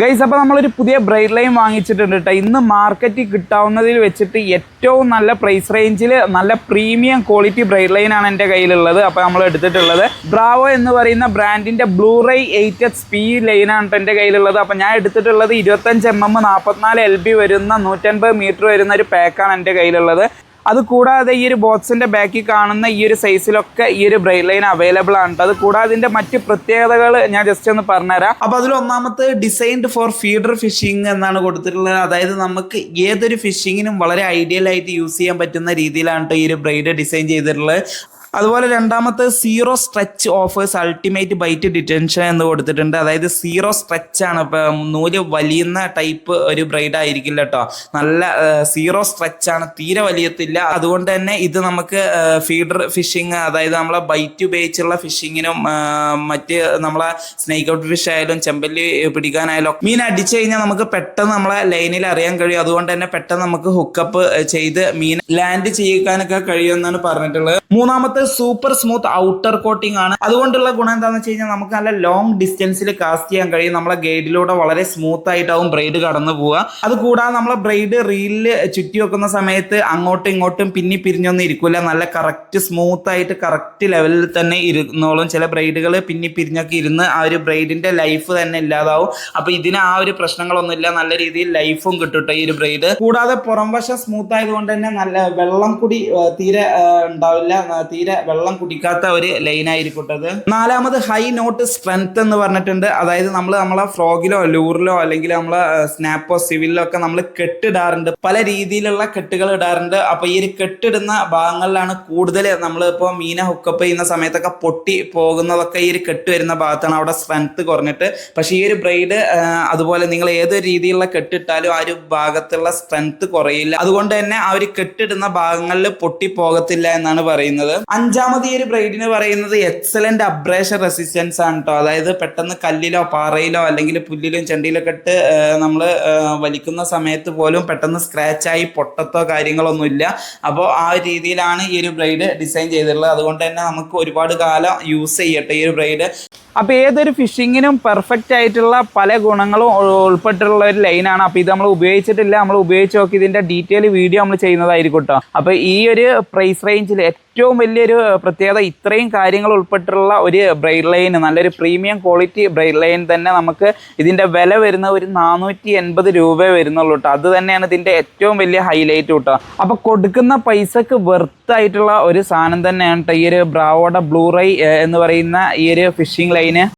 Guys അപ്പോൾ നമ്മളൊരു പുതിയ ബ്രൈഡ് ലൈൻ വാങ്ങിച്ചിട്ടുണ്ട് കേട്ടോ ഇന്ന് മാർക്കറ്റിൽ കിട്ടാവുന്നതിൽ വെച്ചിട്ട് ഏറ്റവും നല്ല പ്രൈസ് റേഞ്ചിൽ നല്ല പ്രീമിയം ക്വാളിറ്റി ബ്രൈഡ് ലൈൻ ആണ് എന്റെ കയ്യിലുള്ളത്. അപ്പോൾ നമ്മൾ എടുത്തിട്ടുള്ളത് ബ്രാവോ എന്ന് പറയുന്ന ബ്രാൻഡിന്റെ ബ്ലൂറൈ എയ്റ്റ് എച്ച് പി ലൈനാണ് എന്റെ കയ്യിലുള്ളത്. അപ്പോൾ ഞാൻ എടുത്തിട്ടുള്ളത് ഇരുപത്തഞ്ച് എം എം നാൽപ്പത്തിനാല് എൽ ബി വരുന്ന നൂറ്റൻപത് മീറ്റർ വരുന്ന ഒരു പാക്കാണ് എന്റെ കയ്യിലുള്ളത്. അത് കൂടാതെ ഈ ഒരു ബോക്സിന്റെ ബാക്കിൽ കാണുന്ന ഈ ഒരു സൈസിലൊക്കെ ഈ ഒരു ബ്രെയിൻ ലൈൻ അവൈലബിൾ ആണ്. അത് കൂടാതെ ഇതിന്റെ മറ്റ് പ്രത്യേകതകൾ ഞാൻ ജസ്റ്റ് ഒന്ന് പറഞ്ഞുതരാം. അപ്പോൾ അതിൽ ഒന്നാമത്തെ ഡിസൈൻഡ് ഫോർ ഫീഡർ ഫിഷിംഗ് എന്നാണ് കൊടുത്തിട്ടുള്ളത്. അതായത് നമുക്ക് ഏതൊരു ഫിഷിങ്ങിനും വളരെ ഐഡിയൽ ആയിട്ട് യൂസ് ചെയ്യാൻ പറ്റുന്ന രീതിയിലാണ് ഈ ഒരു ബ്രൈഡ് ഡിസൈൻ ചെയ്തിട്ടുള്ളത്. അതുപോലെ രണ്ടാമത്തെ zero stretch offers ultimate bite detention എന്ന് കൊടുത്തിട്ടുണ്ട്. അതായത് സീറോ സ്ട്രെച്ച് ആണ്. നൂൽ വലിയുന്ന ടൈപ്പ് ഒരു ബ്രൈഡ് ആയിരിക്കില്ല കേട്ടോ. നല്ല സീറോ സ്ട്രെച്ച് ആണ്. തീരെ വലിയത്തില്ല. അതുകൊണ്ട് തന്നെ ഇത് നമുക്ക് ഫീഡർ ഫിഷിങ് അതായത് നമ്മളെ ബൈറ്റ് ഉപയോഗിച്ചുള്ള ഫിഷിങ്ങിനും മറ്റ് നമ്മളെ സ്നേക്ക് ഔട്ട് ഫിഷ് ആയാലും ചെമ്പല്ലി പിടിക്കാനായാലും മീൻ അടിച്ചു കഴിഞ്ഞാൽ നമുക്ക് പെട്ടെന്ന് നമ്മളെ ലൈനിൽ അറിയാൻ കഴിയും. അതുകൊണ്ട് തന്നെ പെട്ടെന്ന് നമുക്ക് ഹുക്കപ്പ് ചെയ്ത് മീൻ ലാൻഡ് ചെയ്യിക്കാനൊക്കെ കഴിയുമെന്നാണ് പറഞ്ഞിട്ടുള്ളത്. മൂന്നാമത്തെ സൂപ്പർ സ്മൂത്ത് ഔട്ടർ കോട്ടിംഗ് ആണ്. അതുകൊണ്ടുള്ള ഗുണം എന്താണെന്ന് വെച്ച് കഴിഞ്ഞാൽ നമുക്ക് നല്ല ലോങ് ഡിസ്റ്റൻസിൽ കാസ്റ്റ് ചെയ്യാൻ കഴിയും. നമ്മളെ ഗൈഡിലൂടെ വളരെ സ്മൂത്ത് ആയിട്ടാവും ബ്രെയ്ഡ് കടന്നു പോവുക. അത് കൂടാതെ നമ്മളെ ബ്രെയ്ഡ് റീലിൽ ചുറ്റി വെക്കുന്ന സമയത്ത് അങ്ങോട്ടും ഇങ്ങോട്ടും പിന്നി പിരിഞ്ഞൊന്നും ഇരിക്കില്ല നല്ല കറക്റ്റ് സ്മൂത്ത് ആയിട്ട് കറക്റ്റ് ലെവലിൽ തന്നെ ഇരുന്നോളും. ചില ബ്രെയ്ഡുകൾ പിന്നി പിരിഞ്ഞൊക്കെ ഇരുന്ന് ആ ഒരു ബ്രൈഡിന്റെ ലൈഫ് തന്നെ ഇല്ലാതാവും. അപ്പൊ ഇതിന് ആ ഒരു പ്രശ്നങ്ങളൊന്നുമില്ല നല്ല രീതിയിൽ ലൈഫും കിട്ടും ഈ ഒരു ബ്രൈഡ് കൂടാതെ പുറം വശം സ്മൂത്ത് ആയതുകൊണ്ട് തന്നെ നല്ല വെള്ളം കൂടി തീരെ ഉണ്ടാവില്ല. തീരെ വെള്ളം കുടിക്കാത്ത ഒരു ലൈൻ ആയിരിക്കട്ടത് നാലാമത് ഹൈ നോട്ട് സ്ട്രെങ്ത് എന്ന് പറഞ്ഞിട്ടുണ്ട്. അതായത് നമ്മൾ നമ്മളെ ഫ്രോഗിലോ ലൂറിലോ അല്ലെങ്കിൽ നമ്മളെ സ്നാപ്പോ സിവിലിലോ ഒക്കെ നമ്മൾ കെട്ടിടാറുണ്ട്. പല രീതിയിലുള്ള കെട്ടുകൾ ഇടാറുണ്ട്. അപ്പൊ ഈ ഒരു കെട്ടിടുന്ന ഭാഗങ്ങളിലാണ് കൂടുതൽ നമ്മൾ ഇപ്പോൾ മീനെ ഹുക്കപ്പ് ചെയ്യുന്ന സമയത്തൊക്കെ പൊട്ടി പോകുന്നതൊക്കെ ഈ ഒരു കെട്ട് വരുന്ന ഭാഗത്താണ് അവിടെ സ്ട്രെങ്ത് കുറഞ്ഞിട്ട്. പക്ഷേ ഈ ഒരു ബ്രൈഡ് അതുപോലെ നിങ്ങൾ ഏതൊരു രീതിയിലുള്ള കെട്ടിട്ടാലും ആ ഒരു ഭാഗത്തുള്ള സ്ട്രെങ്ത് കുറയില്ല. അതുകൊണ്ട് തന്നെ ആ ഒരു കെട്ടിടുന്ന ഭാഗങ്ങളിൽ പൊട്ടി പോകത്തില്ല എന്നാണ് പറയുന്നത്. അഞ്ചാമത് ഈ ഒരു ബ്രൈഡിന് പറയുന്നത് എക്സലന്റ് അബ്രേഷൻ റെസിസ്റ്റൻസ് ആണ് കേട്ടോ അതായത് പെട്ടെന്ന് കല്ലിലോ പാറയിലോ അല്ലെങ്കിൽ പുല്ലിലും ചെണ്ടിയിലൊക്കെ ഇട്ട് നമ്മൾ വലിക്കുന്ന സമയത്ത് പോലും പെട്ടെന്ന് സ്ക്രാച്ച് ആയി പൊട്ടത്തോ കാര്യങ്ങളൊന്നും ഇല്ല. അപ്പോൾ ആ രീതിയിലാണ് ഈ ഒരു ബ്രൈഡ് ഡിസൈൻ ചെയ്തിട്ടുള്ളത്. അതുകൊണ്ട് തന്നെ നമുക്ക് ഒരുപാട് കാലം യൂസ് ചെയ്യട്ടെ ഈ ഒരു ബ്രൈഡ്. അപ്പോൾ ഏതൊരു ഫിഷിങ്ങിനും പെർഫെക്റ്റ് ആയിട്ടുള്ള പല ഗുണങ്ങളും ഉൾപ്പെട്ടിട്ടുള്ള ഒരു ലൈനാണ് അപ്പോൾ ഇത് നമ്മൾ ഉപയോഗിച്ചിട്ടില്ല. നമ്മൾ ഉപയോഗിച്ച് നോക്കി ഇതിന്റെ ഡീറ്റെയിൽ വീഡിയോ നമ്മൾ ചെയ്യുന്നതായിരിക്കും കേട്ടോ അപ്പോൾ ഈ ഒരു പ്രൈസ് റേഞ്ചിൽ ഏറ്റവും വലിയൊരു പ്രത്യേകത ഇത്രയും കാര്യങ്ങൾ ഉൾപ്പെട്ടിട്ടുള്ള ഒരു ബ്രൈഡ് ലൈൻ നല്ലൊരു പ്രീമിയം ക്വാളിറ്റി ബ്രൈഡ് ലൈൻ തന്നെ നമുക്ക് ഇതിന്റെ വില വരുന്ന ഒരു നാനൂറ്റി എൺപത് രൂപ വരുന്നുള്ളൂ കേട്ടോ അത് തന്നെയാണ് ഇതിന്റെ ഏറ്റവും വലിയ ഹൈലൈറ്റ് കേട്ടോ അപ്പോൾ കൊടുക്കുന്ന പൈസക്ക് വെർത്ത് ആയിട്ടുള്ള ഒരു സാധനം തന്നെയാണ് കേട്ടോ ഈ ഒരു ബ്രാവോഡ ബ്ലൂറൈ എന്ന് പറയുന്ന ഈ ഒരു ഫിഷിംഗ് ലൈന്